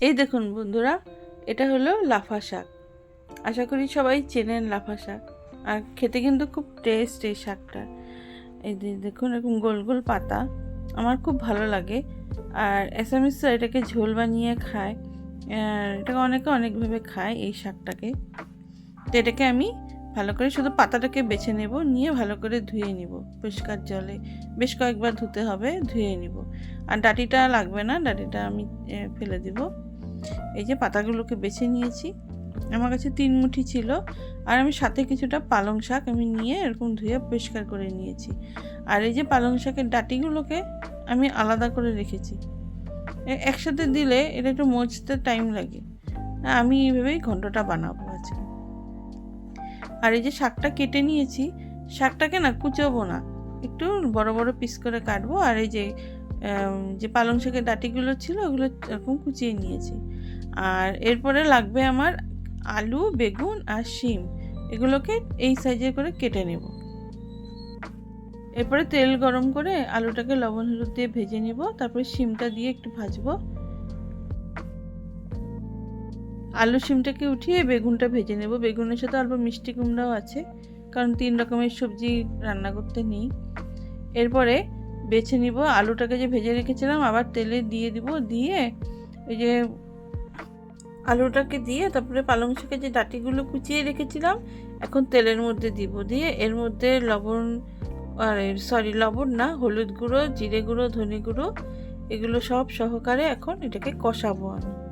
এই দেখুন বন্ধুরা, এটা হলো লাফা শাক। আশা করি সবাই চেনেন লাফা শাক। আর খেতে কিন্তু খুব টেস্ট এই শাকটা। এই দেখুন, এরকম গোল গোল পাতা। আমার খুব ভালো লাগে। আর এসামিসরা এটাকে ঝোল বানিয়ে খায়। এটাকে অনেকে অনেকভাবে খায় এই শাকটাকে। তো এটাকে আমি ভালো করে শুধু পাতাটাকে বেছে নেব, নিয়ে ভালো করে ধুয়ে নিব। পরিষ্কার জলে বেশ কয়েকবার ধুতে হবে, ধুয়ে নিব। আর ডাটিটা লাগবে না, ডাটিটা আমি ফেলে দিব। এই যে পাতাগুলোকে বেছে নিয়েছি। আমার কাছে তিন মুঠি ছিল আর আমি সাথে কিছুটা পালং শাক আমি নিয়ে এরকম ধুয়ে পরিষ্কার করে নিয়েছি। আর এই যে পালং শাকের ডাটিগুলোকে আমি আলাদা করে রেখেছি। একসাথে দিলে এটা একটু মজতে টাইম লাগে। আমি এইভাবেই ঘন্টটা বানাবো আজকে। আর এই যে শাকটা কেটে নিয়েছি, শাকটাকে না কুচোবো না। একটু বড় বড় পিস করে কাটবো। আর এই যে যে পালং শাকের ডাটিগুলো ছিল, ওগুলো এরকম কুচিয়ে নিয়েছি। আর এরপরে লাগবে আমার আলু, বেগুন আর শিম। এগুলোকে এই সাইজের করে কেটে নেব। এরপরে তেল গরম করে আলুটাকে লবণ হলুদ দিয়ে ভেজে নিব। তারপরে শিমটা দিয়ে একটু ভাজবো। আলু শিমটাকে উঠিয়ে বেগুনটা ভেজে নেব। বেগুনের সাথে অল্প মিষ্টি কুমড়াও আছে, কারণ তিন রকমের সবজি রান্না করতে নেই। এরপরে বেছে নিব। আলুটাকে যে ভেজে রেখেছিলাম, আবার তেলে দিয়ে দিব। দিয়ে ওই যে আলুটাকে দিয়ে তারপরে পালং শাকের যে ডাটিগুলো কুচিয়ে রেখেছিলাম, এখন তেলের মধ্যে দিব। দিয়ে এর মধ্যে লবণ, আর সরি লবণ না, হলুদ গুঁড়ো, জিরে গুঁড়ো, ধনে গুঁড়ো, এগুলো সব সহকারে এখন এটাকে কষাবো আমি।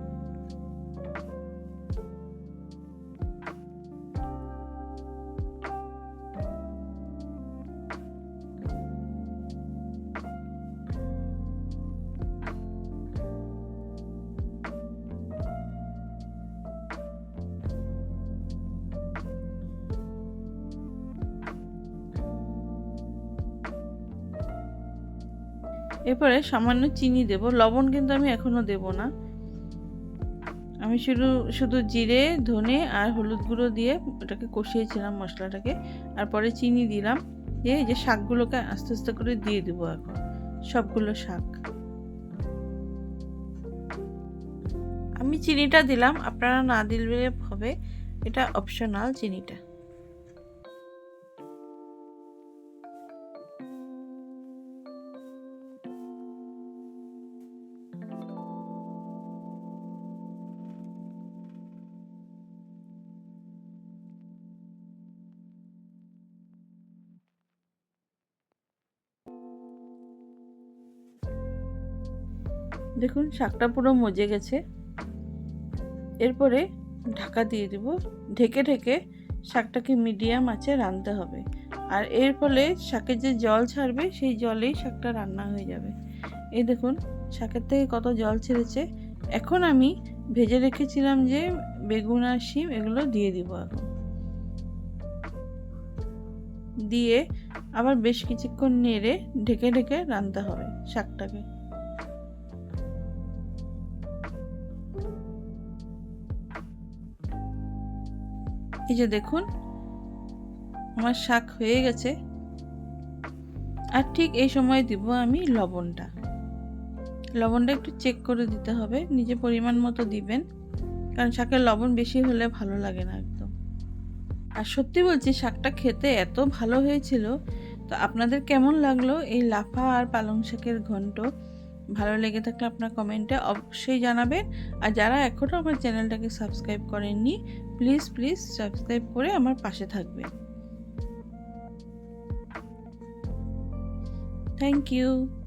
এরপরে সামান্য চিনি দেব। লবণ কিন্তু আমি এখনও দেব না। আমি শুধু শুধু জিরে, ধনে আর হলুদ গুঁড়ো দিয়ে ওটাকে কষিয়েছিলাম মশলাটাকে। আর পরে চিনি দিলাম। দিয়ে এই যে শাকগুলোকে আস্তে আস্তে করে দিয়ে দেবো এখন। সবগুলো শাক। আমি চিনিটা দিলাম। আপনারা না দিলে হবে। এটা অপশনাল চিনিটা। দেখুন, শাকটা পুরো মজে গেছে। এরপরে ঢাকা দিয়ে দিব। ঢেকে ঢেকে শাকটাকে মিডিয়াম আঁচে রাঁধতে হবে। আর এর ফলে শাকের যে জল ছাড়বে, সেই জলেই শাকটা রান্না হয়ে যাবে। এই দেখুন, শাকের থেকে কত জল ছেড়েছে। এখন আমি ভেজে রেখেছিলাম যে বেগুন আর শিম, এগুলো দিয়ে দিব এখন। দিয়ে আবার বেশ কিছুক্ষণ নেড়ে ঢেকে ঢেকে রাঁধতে হবে শাকটাকে। এই যে দেখুন, আমার শাক হয়ে গেছে। আর ঠিক এই সময় দিব আমি লবণটা। লবণটা একটু চেক করে দিতে হবে, নিজে পরিমাণ মতো দিবেন। কারণ শাকের লবণ বেশি হলে ভালো লাগে না একদম। আর সত্যি বলছি, শাকটা খেতে এত ভালো হয়েছিল। তো আপনাদের কেমন লাগল এই লাফা আর পালং শাকের ঘন্ট? ভালো লেগে থাকলে আপনার কমেন্টে অবশ্যই জানাবেন। আর যারা এখনও আমার চ্যানেলটাকে সাবস্ক্রাইব করেননি, প্লিজ প্লিজ সাবস্ক্রাইব করে আমার পাশে থাকবেন। Thank you.